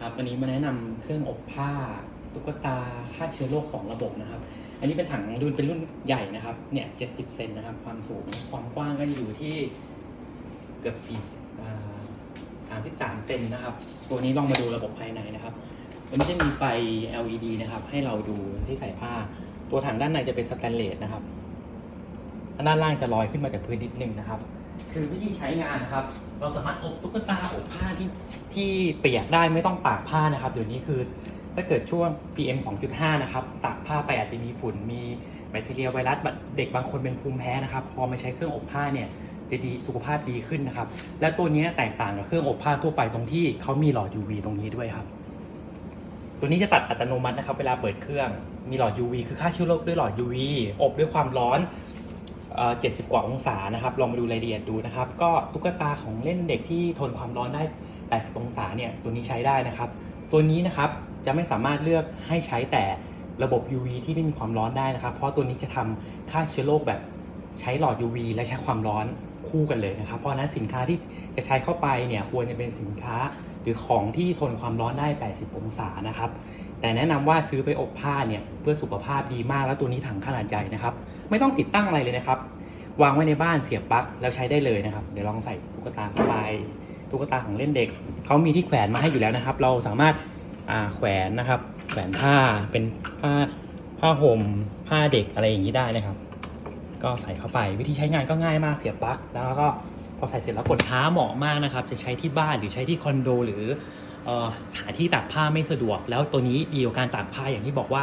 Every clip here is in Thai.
ครับวันนี้มาแนะนำเครื่องอบผ้า ตุ๊กตาฆ่าเชื้อโรค2 ระบบนะครับ อันนี้เป็นถังรุ่นเป็นรุ่นใหญ่นะครับเนี่ย70เซนนะครับ ความสูงความกว้างก็จะอยู่ที่เกือบ4อ่า33เซนนะครับ ตัวนี้ลองมาดูระบบภายในนะครับวันนี้จะมีไฟ LED นะครับ ให้เราดูที่ใส่ผ้า ตัวถังด้านในจะเป็นสแตนเลสนะครับด้านล่างจะลอยขึ้นมาจากพื้นนิดนึงนะครับ คือวิธีใช้งานนะครับ เราสามารถอบตุ๊กตาอบผ้าที่ที่เปียกได้ไม่ต้องตากผ้านะครับ เดี๋ยวนี้คือถ้าเกิดช่วง PM 2.5 นะครับ ตากผ้าไปอาจจะมีฝุ่นมีแบคทีเรียไวรัสเด็กบางคนเป็นภูมิแพ้นะครับ พอมาใช้เครื่องอบผ้าเนี่ยจะดีสุขภาพดีขึ้นนะครับ และตัวนี้แตกต่างกับเครื่องอบผ้าทั่วไปตรงที่เขามีหลอด UV ตรงนี้ด้วยครับ ตัวนี้จะตัดอัตโนมัตินะครับ เวลาเปิดเครื่องมีหลอด UV คือฆ่าเชื้อโรคด้วยหลอด UV อบด้วยความร้อน เอ่อ70กว่าองศานะครับ ลองมาดูรายละเอียดดูนะครับ ก็ตุ๊กตาของเล่นเด็กที่ทนความร้อนได้ 80 องศาเนี่ย ตัวนี้ใช้ได้นะครับ ตัวนี้นะครับ จะไม่สามารถเลือกให้ใช้แต่ระบบ UV ที่ไม่มีความร้อนได้นะครับ เพราะตัวนี้จะทำฆ่าเชื้อโรคแบบใช้หลอด UV และใช้ความร้อน คู่กันเลยนะครับ เพราะนั้นสินค้าที่จะใช้เข้าไปเนี่ยควรจะเป็นสินค้าหรือของที่ทนความร้อนได้ 80 องศานะครับ แต่แนะนำว่าซื้อไปอบผ้าเนี่ยเพื่อสุขภาพดีมากแล้วตัวนี้ถังขนาดใหญ่นะครับ ไม่ต้องติดตั้งอะไรเลยนะครับ วางไว้ในบ้านเสียบปลั๊กแล้วใช้ได้เลยนะครับ เดี๋ยวลองใส่ตุ๊กตาเข้าไปตุ๊กตาของเล่นเด็กเขามีที่แขวนมาให้อยู่แล้วนะครับ เราสามารถแขวนนะครับ แขวนผ้าเป็นผ้าผ้าห่มผ้าเด็กอะไรอย่างนี้ได้นะครับ ก็ใส่เข้าไปวิธีใช้งานก็ง่ายมากเสียบปลั๊กแล้วก็พอใส่เสร็จแล้วกดท้าเหมาะมากนะครับ จะใช้ที่บ้านหรือใช้ที่คอนโด หรือเอ่อหาที่ตากผ้าไม่สะดวก แล้วตัวนี้ดีกว่าการตากผ้าอย่างที่บอกว่า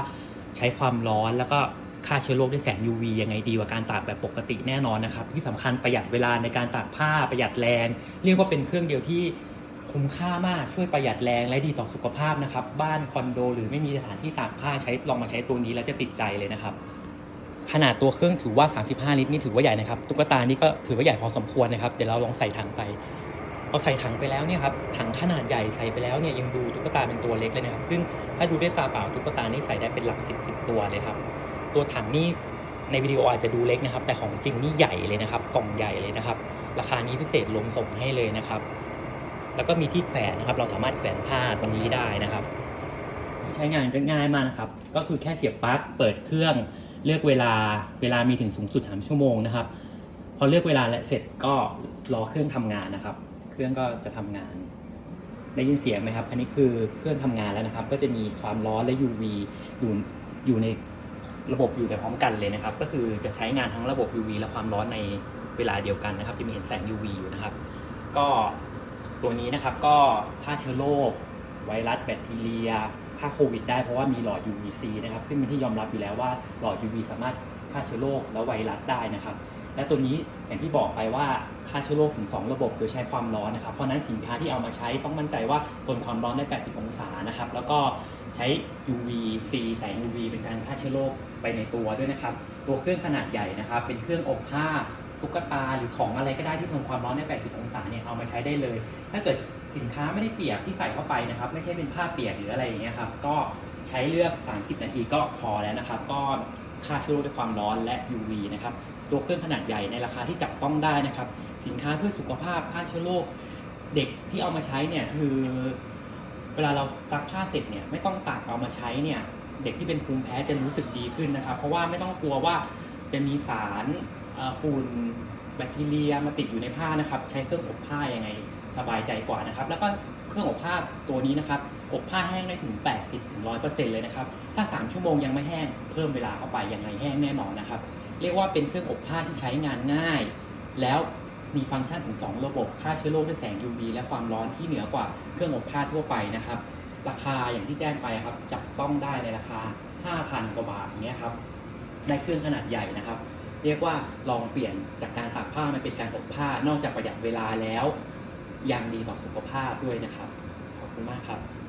ใช้ความร้อนแล้วก็ฆ่าเชื้อโรคด้วยแสง UV ยังไงดีกว่าการตากแบบปกติแน่นอนนะครับ ที่สำคัญประหยัดเวลาในการตากผ้าประหยัดแรง เรียกว่าเป็นเครื่องเดียวที่คุ้มค่ามากช่วยประหยัดแรงและดีต่อสุขภาพนะครับ บ้านคอนโด หรือไม่มีสถานที่ตากผ้าใช้ลองมาใช้ตัวนี้แล้วจะติดใจเลยนะครับ ขนาดตัวเครื่องถือว่า 35 ลิตรนี่ถือว่าใหญ่นะครับ ตุ๊กตานี่ก็ถือว่าใหญ่พอสมควรนะครับ เดี๋ยวเราลองใส่ถังไปพอใส่ถังไปแล้วเนี่ยครับ ถังขนาดใหญ่ใส่ไปแล้วเนี่ยยังดูตุ๊กตาเป็นตัวเล็กเลยนะครับ ซึ่งถ้าดูด้วยตาเปล่าตุ๊กตานี่ใส่ได้เป็นหลักสิบสิบตัวเลยครับ ตัวถังนี่ในวิดีโออาจจะดูเล็กนะครับ แต่ของจริงนี่ใหญ่เลยนะครับ กล่องใหญ่เลยนะครับ ราคานี้พิเศษลงส่งให้เลยนะครับ แล้วก็มีที่แขวนนะครับ เราสามารถแขวนผ้าตรงนี้ได้นะครับ ใช้งานก็ง่ายมากนะครับ ก็คือแค่เสียบปลั๊ก เปิดเครื่อง เลือกเวลาเวลามีถึงสูงสุด 3 ชั่วโมงนะครับ พอเลือกเวลาและเสร็จก็รอเครื่องทำงานนะครับ เครื่องก็จะทำงาน ได้ยินเสียงไหมครับ อันนี้คือเครื่องทำงานแล้วนะครับ ก็จะมีความร้อนและ UV อยู่อยู่ในระบบอยู่แต่พร้อมกันเลยนะครับ ก็คือจะใช้งานทั้งระบบ UV และความร้อนในเวลาเดียวกันนะครับ จะมีเห็นแสง UV อยู่นะครับ ก็ตัวนี้นะครับก็ฆ่าเชื้อโรคไวรัสแบคทีเรีย ฆ่าโควิดได้เพราะว่ามีหลอด UVC นะครับซึ่งเป็นที่ยอมรับอยู่แล้วว่าหลอด UV สามารถฆ่าเชื้อโรคและไวรัสได้นะครับและตัวนี้อย่างที่บอกไปว่าฆ่าเชื้อโรคถึง 2 ระบบโดยใช้ความร้อนนะครับเพราะนั้นสินค้าที่เอามาใช้ต้องมั่นใจว่าทนความร้อนได้ 80 องศานะครับแล้วก็ใช้ UVC แสง UV เป็นการฆ่าเชื้อโรคไปในตัวด้วยนะครับตัวเครื่องขนาดใหญ่นะครับเป็นเครื่องอบผ้าตุ๊กตาหรือของอะไรก็ได้ที่ทนความร้อนได้ 80 องศาเนี่ยเอามาใช้ได้เลย ถ้าเกิด สินค้าไม่ได้เปียกที่ใส่เข้าไปนะครับ ไม่ใช่เป็นผ้าเปียกหรืออะไรอย่างเงี้ยครับ ก็ใช้เลือก 30 นาทีก็พอแล้วนะครับ ก็ฆ่าเชื้อโรคด้วยความร้อนและ UV นะครับตัวเครื่องขนาดใหญ่ในราคาที่จับต้องได้นะครับ สินค้าเพื่อสุขภาพฆ่าเชื้อโรคเด็กที่เอามาใช้เนี่ยคือเวลาเราซักผ้าเสร็จเนี่ยไม่ต้องตากเอามาใช้เนี่ยเด็กที่เป็นภูมิแพ้จะรู้สึกดีขึ้นนะครับ เพราะว่าไม่ต้องกลัวว่าจะมีสารฝุ่นแบคทีเรียมาติดอยู่ในผ้านะครับ ใช้เครื่องอบผ้ายังไง สบายใจกว่านะครับ แล้วก็เครื่องอบผ้าตัวนี้นะครับ อบผ้าแห้งได้ถึง 80ถึง100%เลยนะครับ ถ้า 3 ชั่วโมงยังไม่แห้ง เพิ่มเวลาเข้าไปยังไงแห้งแน่นอนนะครับ เรียกว่าเป็นเครื่องอบผ้าที่ใช้งานง่าย แล้วมีฟังก์ชันถึง 2 ระบบ ฆ่าเชื้อโรคด้วยแสง UV และความร้อนที่เหนือกว่าเครื่องอบผ้าทั่วไปนะครับ ราคาอย่างที่แจ้งไปครับ จับต้องได้ในราคา 5,000 กว่าบาทอย่างเนี้ยครับ ได้เครื่องขนาดใหญ่นะครับ เรียกว่าลองเปลี่ยนจากการตากผ้ามาเป็นการอบผ้า นอกจากประหยัดเวลาแล้ว ยังดีต่อสุขภาพด้วยนะครับ ขอบคุณมากครับ